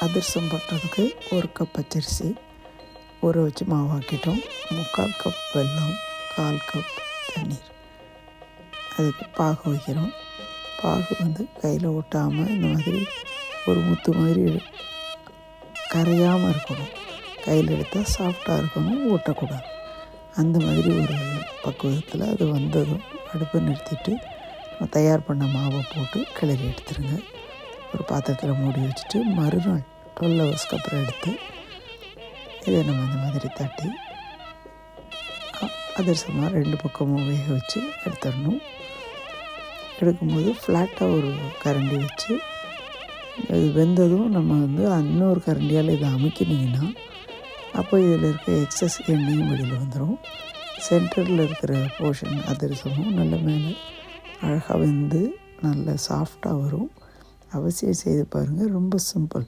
அதிரசம் பண்ணுறதுக்கு ஒரு கப் பச்சரிசி ஊற வச்சு மாவாக்கிட்டோம். முக்கால் கப் வெல்லம் கால் கப் தண்ணீர். அதுக்கு பாகு வைக்கிறோம். பாகு வந்து கையில் ஒட்டாமல் இந்த மாதிரி ஒரு முத்து மாதிரி கரையாமல் இருக்கணும். கையில் எடுத்தால் சாஃப்டாக இருக்கணும் ஓட்டக்கூடாது. அந்த மாதிரி ஒரு பக்குவத்தில் அது வந்ததும் அடுப்பை நிறுத்திட்டு தயார் பண்ண மாவை போட்டு கிளறி எடுத்துருங்க. ஒரு பாத்திரத்தில் மூடி வச்சுட்டு மறுநாள் டுவெல் ஹவர்ஸ்க்கு அப்புறம் எடுத்து இதை நம்ம இந்த மாதிரி தட்டி அதிரசமாக ரெண்டு பக்கமும் வேக வச்சு எடுத்துடணும். எடுக்கும்போது ஃப்ளாட்டாக ஒரு கரண்டி வச்சு இது வெந்ததும் நம்ம வந்து இன்னொரு கரண்டியால் இதை அமைக்கினீங்கன்னா அப்போ இதில் இருக்க எக்ஸஸ் எண்ணெயும் வெளியில் வந்துடும் சென்டரில் இருக்கிற போர்ஷன் அதிரசமும் நல்ல மேலே அழகாக வெந்து நல்ல சாஃப்டாக வரும். அவசியம் செய்து பாருங்கள் ரொம்ப சிம்பிள்